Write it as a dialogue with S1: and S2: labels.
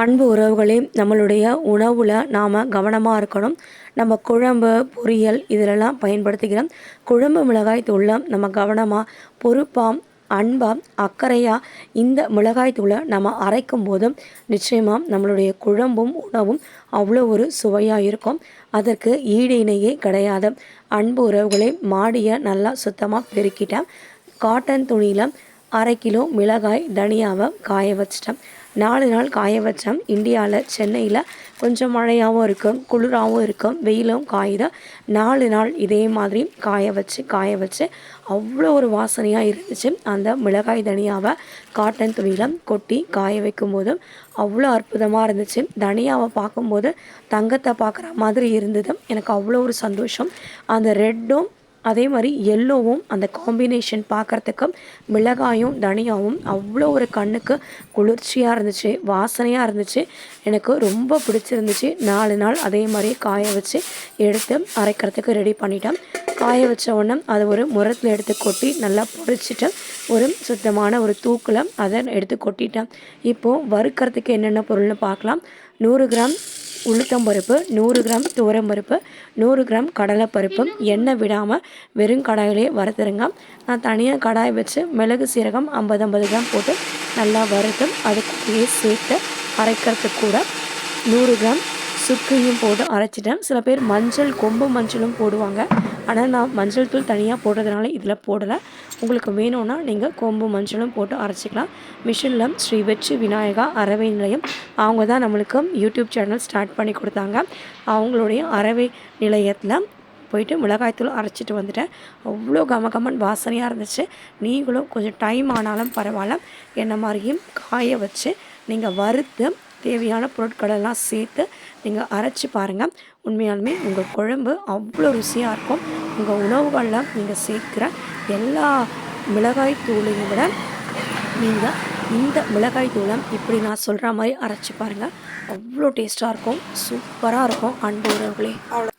S1: அன்பு உறவுகளே நம்மளுடைய உணவில் நாம் கவனமாக இருக்கணும். நம்ம குழம்பு பொரியல் இதிலெல்லாம் பயன்படுத்திக்கிறோம். குழம்பு மிளகாய் தூளை நம்ம கவனமாக பொறுப்பாக அன்பாக அக்கறையாக இந்த மிளகாய் தூளை நம்ம அரைக்கும் போதும் நிச்சயமாக நம்மளுடைய குழம்பும் உணவும் அவ்வளோ ஒரு சுவையாக இருக்கும். அதற்கு ஈடு இணையே கிடையாது. அன்பு உறவுகளை மாடியை நல்லா சுத்தமாக பெருக்கிட்டேன். காட்டன் துணியில் அரை கிலோ மிளகாய் தனியாவை காய வச்சிட்டேன். நாலு நாள் காய வச்சேன் இந்தியாவில் சென்னையில் கொஞ்சம் மழையாகவும் இருக்கும் குளிராகவும் இருக்கும் வெயிலும் காயுது. நாலு நாள் இதே மாதிரி காய வச்சு காய வச்சு அவ்வளோ ஒரு வாசனையாக இருந்துச்சு. அந்த மிளகாய் தனியாவை காட்டன் துணியில் கொட்டி காய வைக்கும் போதும் அவ்வளோ அற்புதமாக இருந்துச்சு. தனியாவை பார்க்கும்போது தங்கத்தை பார்க்குற மாதிரி இருந்தது. எனக்கு அவ்வளோ ஒரு சந்தோஷம். அந்த ரெட்டும் அதே மாதிரி எல்லோவும் அந்த காம்பினேஷன் பார்க்குறதுக்கு மிளகாயும் தனியாவும் அவ்வளோ ஒரு கண்ணுக்கு குளிர்ச்சியாக இருந்துச்சு வாசனையாக இருந்துச்சு. எனக்கு ரொம்ப பிடிச்சிருந்துச்சு. நாலு நாள் அதே மாதிரி காய வச்சு எடுத்து அரைக்கிறதுக்கு ரெடி பண்ணிட்டேன். காய வச்ச உடனே அதை ஒரு முரத்தில் எடுத்து கொட்டி நல்லா பொரிச்சிட்டு ஒரு சுத்தமான ஒரு தூக்கில் அதை எடுத்து கொட்டிட்டேன். இப்போது வறுக்கிறதுக்கு என்னென்ன பொருள்னு பார்க்கலாம். நூறு கிராம் உளுத்தம்பருப்பு நூறு கிராம் துவரம்பருப்பு நூறு கிராம் கடலைப்பருப்பு. எண்ணெய் விடாமல் வெறும் கடாயிலே வறுத்துருங்க. நான் தனியாக கடாய் வச்சு மிளகு சீரகம் ஐம்பது ஐம்பது கிராம் போட்டு நல்லா வறுத்து அதுக்குள்ளேயே சேர்த்து அரைக்கிறதுக்கு கூட நூறு கிராம் சுக்கையும் போட்டு அரைச்சிட்டேன். சில பேர் மஞ்சள் கொம்பு மஞ்சளும் போடுவாங்க. ஆனால் நான் மஞ்சள் தூள் தனியாக போடுறதுனால இதில் போடலை. உங்களுக்கு வேணும்னா நீங்கள் கொம்பு மஞ்சளும் போட்டு அரைச்சிக்கலாம். மிஷினில் ஸ்ரீ வெற்றி விநாயகா அறவை நிலையம். அவங்க தான் நம்மளுக்கு யூடியூப் சேனல் ஸ்டார்ட் பண்ணி கொடுத்தாங்க. அவங்களுடைய அறவை நிலையத்தில் போயிட்டு மிளகாய்த்தூள் அரைச்சிட்டு வந்துட்டேன். அவ்வளோ கம கமன் வாசனையாக இருந்துச்சு. நீங்களும் கொஞ்சம் டைம் ஆனாலும் பரவாயில்ல. என்ன மாதிரியும் காய வச்சு நீங்கள் வறுத்து தேவையான பொருட்களெல்லாம் சேர்த்து நீங்கள் அரைச்சி பாருங்கள் உண்மையாலுமே உங்கள் குழம்பு அவ்வளோ ருசியாக இருக்கும். உங்கள் உணவுகளில் நீங்கள் சேர்க்குற எல்லா மிளகாய் தூளையும் விட நீங்கள் இந்த மிளகாய் தூளம் இப்படி நான் சொல்கிற மாதிரி அரைச்சி பாருங்கள் அவ்வளோ டேஸ்ட்டாக இருக்கும். சூப்பராக இருக்கும் அன்பு உறவுகளே. அவ்வளோ